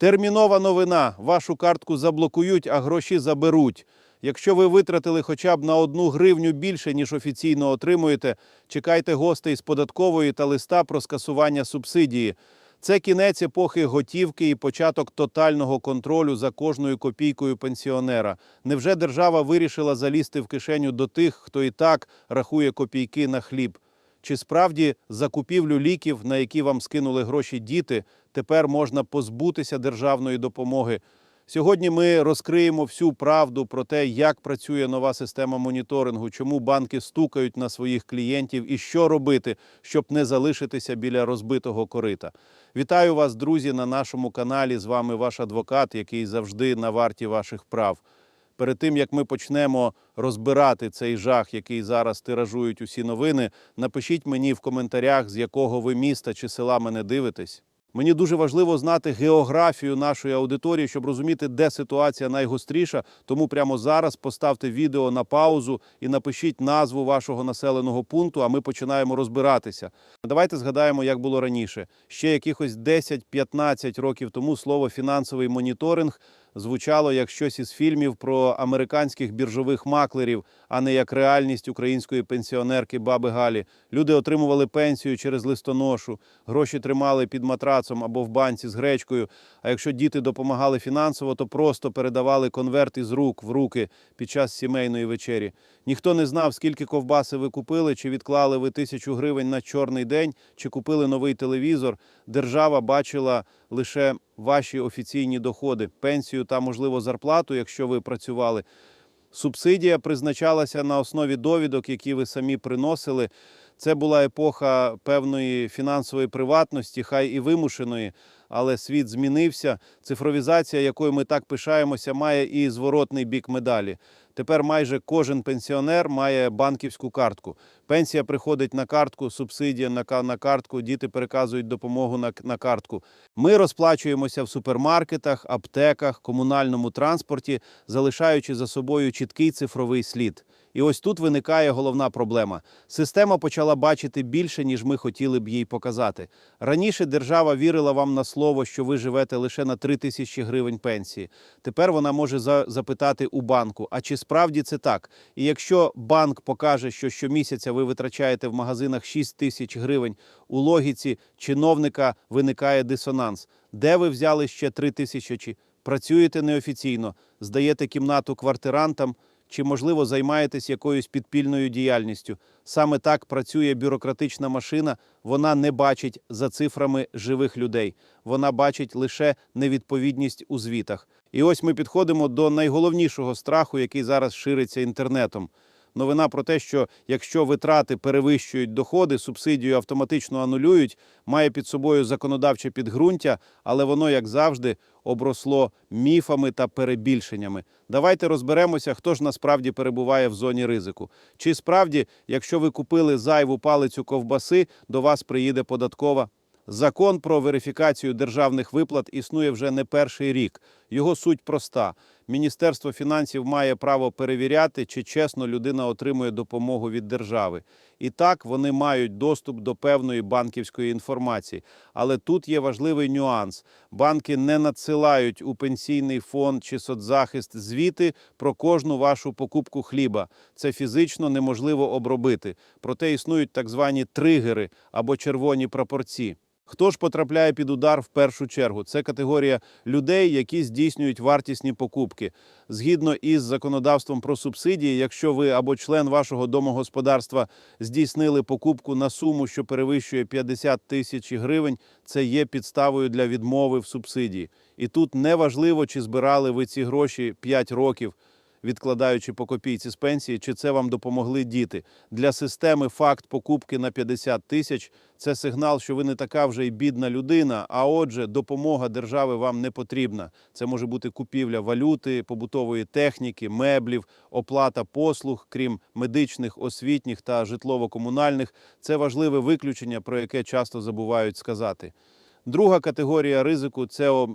Термінова новина. Вашу картку заблокують, а гроші заберуть. Якщо ви витратили хоча б на одну гривню більше, ніж офіційно отримуєте, чекайте гостей з податкової та листа про скасування субсидії. Це кінець епохи готівки і початок тотального контролю за кожною копійкою пенсіонера. Невже держава вирішила залізти в кишеню до тих, хто і так рахує копійки на хліб? Чи справді закупівлю ліків, на які вам скинули гроші діти, тепер можна позбутися державної допомоги? Сьогодні ми розкриємо всю правду про те, як працює нова система моніторингу, чому банки стукають на своїх клієнтів і що робити, щоб не залишитися біля розбитого корита. Вітаю вас, друзі, на нашому каналі. З вами ваш адвокат, який завжди на варті ваших прав. Перед тим як ми почнемо розбирати цей жах, який зараз тиражують усі новини, напишіть мені в коментарях, з якого ви міста чи села мене дивитесь. Мені дуже важливо знати географію нашої аудиторії, щоб розуміти, де ситуація найгостріша. Тому прямо зараз поставте відео на паузу і напишіть назву вашого населеного пункту. А ми починаємо розбиратися. Давайте згадаємо, як було раніше. Ще якихось 10-15 років тому слово фінансовий моніторинг звучало як щось із фільмів про американських біржових маклерів, а не як реальність української пенсіонерки баби Галі. Люди отримували пенсію через листоношу, гроші тримали під матрацом або в банці з гречкою. А якщо діти допомагали фінансово, то просто передавали конверт із рук в руки під час сімейної вечері. Ніхто не знав, скільки ковбаси ви купили, чи відклали ви тисячу гривень на чорний день, чи купили новий телевізор. Держава бачила лише ваші офіційні доходи, пенсію та, можливо, зарплату, якщо ви працювали. Субсидія призначалася на основі довідок, які ви самі приносили. Це була епоха певної фінансової приватності, хай і вимушеної, але світ змінився. Цифровізація, якою ми так пишаємося, має і зворотний бік медалі. Тепер майже кожен пенсіонер має банківську картку. Пенсія приходить на картку, субсидія на, картку, діти переказують допомогу на картку. Ми розплачуємося в супермаркетах, аптеках, комунальному транспорті, залишаючи за собою чіткий цифровий слід. І ось тут виникає головна проблема. Система почала бачити більше, ніж ми хотіли б їй показати. Раніше держава вірила вам на слово, що ви живете лише на 3 тисячі гривень пенсії. Тепер вона може запитати у банку, а чи справді це так? І якщо банк покаже, що щомісяця ви витрачаєте в магазинах 6 тисяч гривень, у логіці чиновника виникає дисонанс. Де ви взяли ще 3 тисячі? Працюєте неофіційно, здаєте кімнату квартирантам чи, можливо, займаєтесь якоюсь підпільною діяльністю. Саме так працює бюрократична машина. Вона не бачить за цифрами живих людей. Вона бачить лише невідповідність у звітах. І ось ми підходимо до найголовнішого страху, який зараз шириться інтернетом. Новина про те, що якщо витрати перевищують доходи, субсидію автоматично анулюють, має під собою законодавче підґрунтя, але воно, як завжди, обросло міфами та перебільшеннями. Давайте розберемося, хто ж насправді перебуває в зоні ризику. Чи справді, якщо ви купили зайву палицю ковбаси, до вас приїде податкова? Закон про верифікацію державних виплат існує вже не перший рік. Його суть проста: Міністерство фінансів має право перевіряти, чи чесно людина отримує допомогу від держави. І так вони мають доступ до певної банківської інформації. Але тут є важливий нюанс: банки не надсилають у пенсійний фонд чи соцзахист звіти про кожну вашу покупку хліба. Це фізично неможливо обробити. Проте існують так звані тригери або червоні прапорці. Хто ж потрапляє під удар в першу чергу? Це категорія людей, які здійснюють вартісні покупки. Згідно із законодавством про субсидії, якщо ви або член вашого домогосподарства здійснили покупку на суму, що перевищує 50 тисяч гривень, це є підставою для відмови в субсидії. І тут неважливо, чи збирали ви ці гроші 5 років відкладаючи по копійці з пенсії, чи це вам допомогли діти. Для системи факт покупки на 50 тисяч це сигнал, що ви не така вже й бідна людина. А отже, допомога держави вам не потрібна. Це може бути купівля валюти, побутової техніки, меблів, оплата послуг, крім медичних, освітніх та житлово-комунальних. Це важливе виключення, про яке часто забувають сказати. Друга категорія ризику це,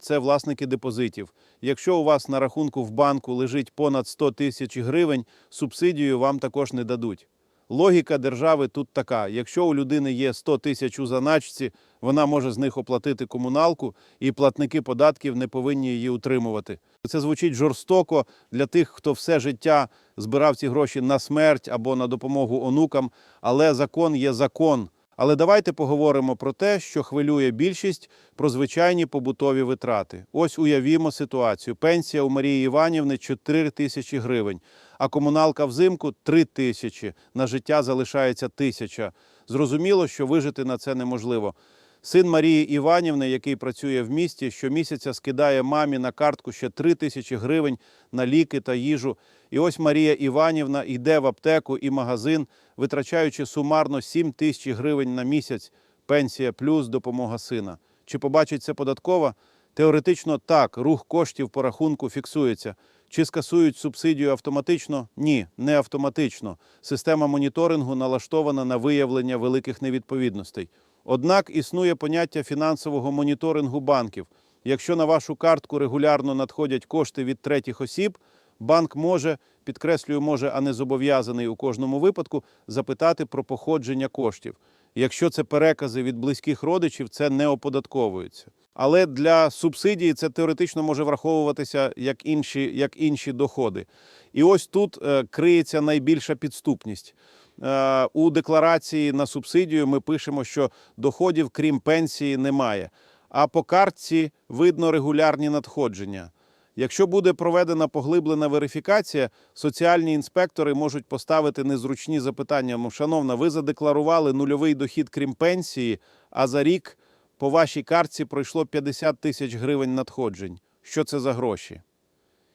це власники депозитів. Якщо у вас на рахунку в банку лежить понад 100 тисяч гривень, субсидію вам також не дадуть. Логіка держави тут така: якщо у людини є 100 тисяч у заначці, вона може з них оплатити комуналку, і платники податків не повинні її утримувати. Це звучить жорстоко для тих, хто все життя збирав ці гроші на смерть або на допомогу онукам, але закон є закон. Але давайте поговоримо про те, що хвилює більшість про звичайні побутові витрати. Ось уявімо ситуацію. Пенсія у Марії Іванівни 4 тисячі гривень, а комуналка взимку 3 тисячі. На життя залишається тисяча. Зрозуміло, що вижити на це неможливо. Син Марії Іванівни, який працює в місті, щомісяця скидає мамі на картку ще 3 тисячі гривень на ліки та їжу. І ось Марія Іванівна йде в аптеку і магазин, витрачаючи сумарно 7 тисяч гривень на місяць, пенсія плюс допомога сина. Чи побачить це податкова? Теоретично так, рух коштів по рахунку фіксується. Чи скасують субсидію автоматично? Ні, не автоматично. Система моніторингу налаштована на виявлення великих невідповідностей. Однак існує поняття фінансового моніторингу банків. Якщо на вашу картку регулярно надходять кошти від третіх осіб, банк може, підкреслюю, може, а не зобов'язаний у кожному випадку, запитати про походження коштів. Якщо це перекази від близьких родичів, це не оподатковується. Але для субсидії це теоретично може враховуватися як інші, як інші доходи. І ось тут е, криється найбільша підступність. Е, у декларації на субсидію ми пишемо, що доходів, крім пенсії, немає. А по картці видно регулярні надходження. Якщо буде проведена поглиблена верифікація, соціальні інспектори можуть поставити незручні запитання. Шановна, ви задекларували нульовий дохід, крім пенсії, а за рік по вашій картці пройшло 50 тисяч гривень надходжень. Що це за гроші?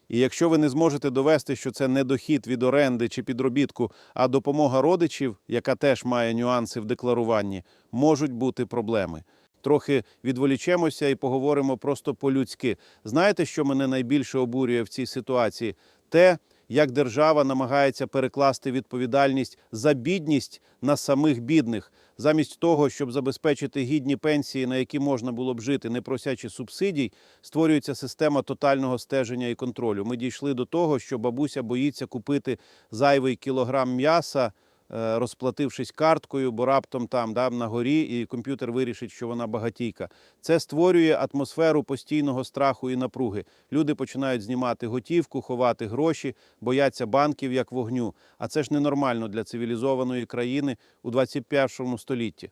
І якщо ви не зможете довести, що це не дохід від оренди чи підробітку, а допомога родичів, яка теж має нюанси в декларуванні, можуть бути проблеми. Трохи відволічемося і поговоримо просто по-людськи. Знаєте, що мене найбільше обурює в цій ситуації? Те, як держава намагається перекласти відповідальність за бідність на самих бідних, замість того, щоб забезпечити гідні пенсії, на які можна було б жити, не просячи субсидій, створюється система тотального стеження і контролю. Ми дійшли до того, що бабуся боїться купити зайвий кілограм м'яса. Е, Розплатившись карткою, бо раптом там да, на горі, і комп'ютер вирішить, що вона багатійка. Це створює атмосферу постійного страху і напруги. Люди починають знімати готівку, ховати гроші, бояться банків як вогню. А це ж ненормально для цивілізованої країни у 21 столітті.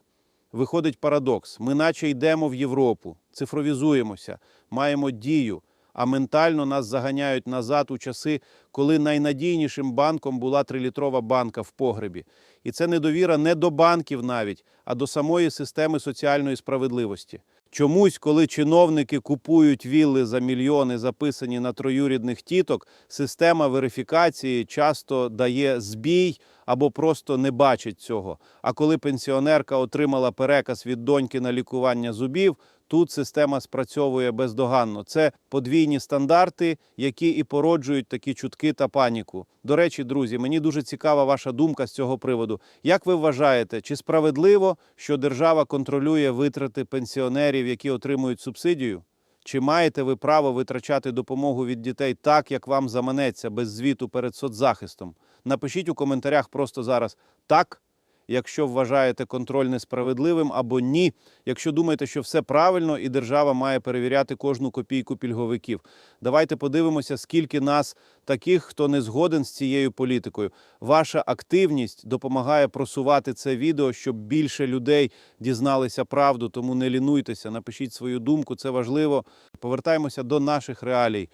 Виходить парадокс: ми наче йдемо в Європу, цифровізуємося, маємо дію, а ментально нас заганяють назад у часи, коли найнадійнішим банком була трилітрова банка в погребі. І це недовіра не до банків навіть, а до самої системи соціальної справедливості. Чомусь, коли чиновники купують вілли за мільйони, записані на троюрідних тіток, система верифікації часто дає збій або просто не бачить цього. А коли пенсіонерка отримала переказ від доньки на лікування зубів, тут система спрацьовує бездоганно. Це подвійні стандарти, які і породжують такі чутки та паніку. До речі, друзі, мені дуже цікава ваша думка з цього приводу. Як ви вважаєте, чи справедливо, що держава контролює витрати пенсіонерів, які отримують субсидію? Чи маєте ви право витрачати допомогу від дітей так, як вам заманеться, без звіту перед соцзахистом? Напишіть у коментарях просто зараз так, якщо вважаєте контроль несправедливим, або ні, якщо думаєте, що все правильно і держава має перевіряти кожну копійку пільговиків. Давайте подивимося, скільки нас таких, хто не згоден з цією політикою. Ваша активність допомагає просувати це відео, щоб більше людей дізналися правду. Тому не лінуйтеся, напишіть свою думку, це важливо. Повертаємося до наших реалій.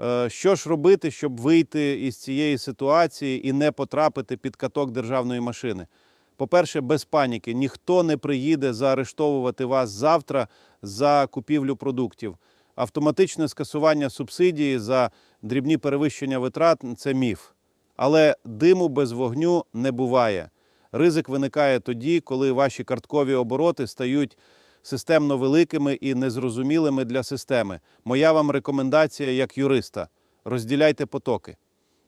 Е, Що ж робити, щоб вийти із цієї ситуації і не потрапити під каток державної машини? По-перше, без паніки. Ніхто не приїде заарештовувати вас завтра за купівлю продуктів. Автоматичне скасування субсидії за дрібні перевищення витрат це міф. Але диму без вогню не буває. Ризик виникає тоді, коли ваші карткові обороти стають системно великими і незрозумілими для системи. Моя вам рекомендація як юриста: розділяйте потоки.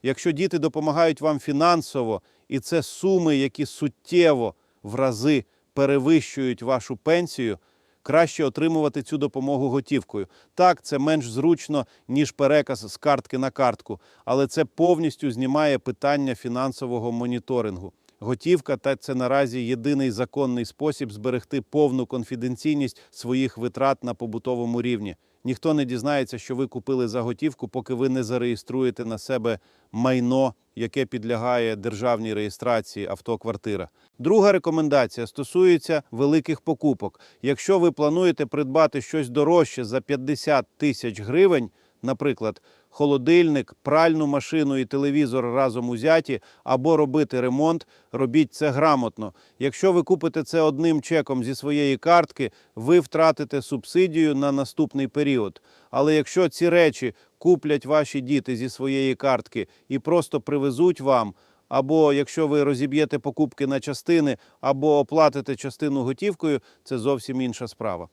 Якщо діти допомагають вам фінансово, і це суми, які суттєво в рази перевищують вашу пенсію, краще отримувати цю допомогу готівкою. Так, це менш зручно, ніж переказ з картки на картку, але це повністю знімає питання фінансового моніторингу. Готівка та це наразі єдиний законний спосіб зберегти повну конфіденційність своїх витрат на побутовому рівні. Ніхто не дізнається, що ви купили за готівку, поки ви не зареєструєте на себе майно, яке підлягає державній реєстрації авто-квартира. Друга рекомендація стосується великих покупок. Якщо ви плануєте придбати щось дорожче за 50 тисяч гривень, наприклад, холодильник, пральну машину і телевізор разом узяті, або робити ремонт, робіть це грамотно. Якщо ви купите це одним чеком зі своєї картки, ви втратите субсидію на наступний період. Але якщо ці речі куплять ваші діти зі своєї картки і просто привезуть вам, або якщо ви розіб'єте покупки на частини, або оплатите частину готівкою, це зовсім інша справа.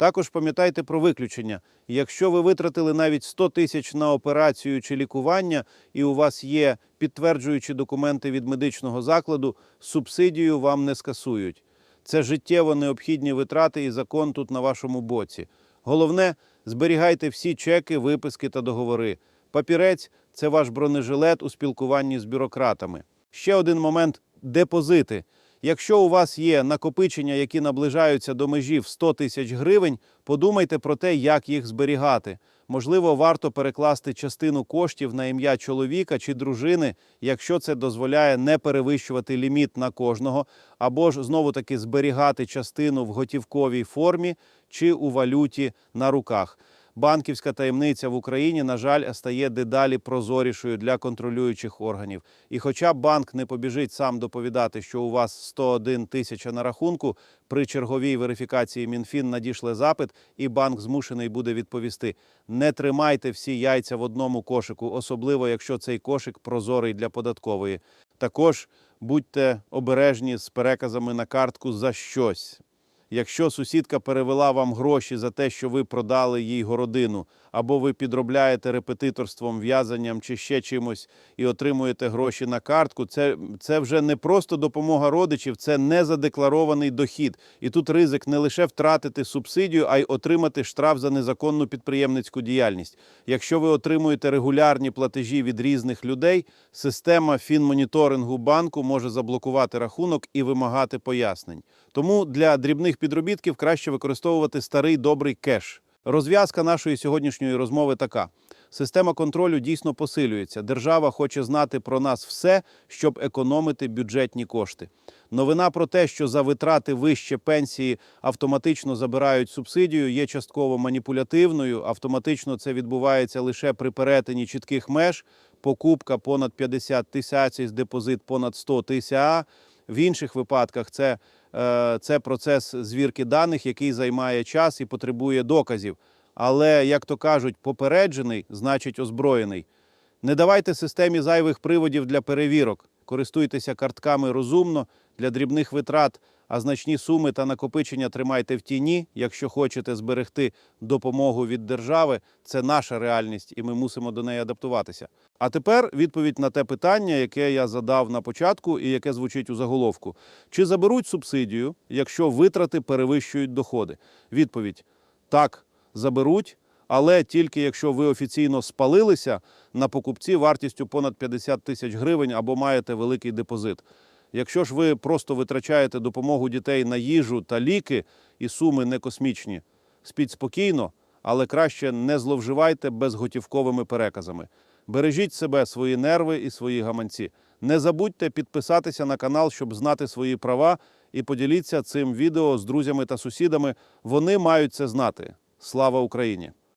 Також пам'ятайте про виключення. Якщо ви витратили навіть 100 тисяч на операцію чи лікування, і у вас є підтверджуючі документи від медичного закладу, субсидію вам не скасують. Це життєво необхідні витрати, і закон тут на вашому боці. Головне, зберігайте всі чеки, виписки та договори. Папірець це ваш бронежилет у спілкуванні з бюрократами. Ще один момент депозити. Якщо у вас є накопичення, які наближаються до межі в 100 тисяч гривень, подумайте про те, як їх зберігати. Можливо, варто перекласти частину коштів на ім'я чоловіка чи дружини, якщо це дозволяє не перевищувати ліміт на кожного, або ж знову таки зберігати частину в готівковій формі чи у валюті на руках. Банківська таємниця в Україні, на жаль, стає дедалі прозорішою для контролюючих органів. І хоча банк не побіжить сам доповідати, що у вас 101 тисяча на рахунку, при черговій верифікації МінФін надійшле запит, і банк змушений буде відповісти: не тримайте всі яйця в одному кошику, особливо якщо цей кошик прозорий для податкової. Також будьте обережні з переказами на картку за щось. Якщо сусідка перевела вам гроші за те, що ви продали їй городину, або ви підробляєте репетиторством, в'язанням чи ще чимось і отримуєте гроші на картку, це, це вже не просто допомога родичів, це незадекларований дохід. І тут ризик не лише втратити субсидію, а й отримати штраф за незаконну підприємницьку діяльність. Якщо ви отримуєте регулярні платежі від різних людей, система фінмоніторингу банку може заблокувати рахунок і вимагати пояснень. Тому для дрібних підробітків краще використовувати старий добрий кеш. Розв'язка нашої сьогоднішньої розмови така: система контролю дійсно посилюється. Держава хоче знати про нас все, щоб економити бюджетні кошти. Новина про те, що за витрати вище пенсії автоматично забирають субсидію, є частково маніпулятивною. Автоматично це відбувається лише при перетині чітких меж. Покупка понад 50 тисяч, депозит понад 100 тисяч. В інших випадках це, це процес звірки даних, який займає час і потребує доказів. Але, як то кажуть, попереджений значить озброєний. Не давайте системі зайвих приводів для перевірок. Користуйтеся картками розумно для дрібних витрат, а значні суми та накопичення тримайте в тіні. Якщо хочете зберегти допомогу від держави, це наша реальність, і ми мусимо до неї адаптуватися. А тепер відповідь на те питання, яке я задав на початку і яке звучить у заголовку: чи заберуть субсидію, якщо витрати перевищують доходи? Відповідь так, заберуть. Але тільки якщо ви офіційно спалилися на покупці вартістю понад 50 тисяч гривень або маєте великий депозит. Якщо ж ви просто витрачаєте допомогу дітей на їжу та ліки і суми не космічні, спіть спокійно, але краще не зловживайте безготівковими переказами. Бережіть себе, свої нерви і свої гаманці. Не забудьте підписатися на канал, щоб знати свої права, і поділіться цим відео з друзями та сусідами. Вони мають це знати. Слава Україні!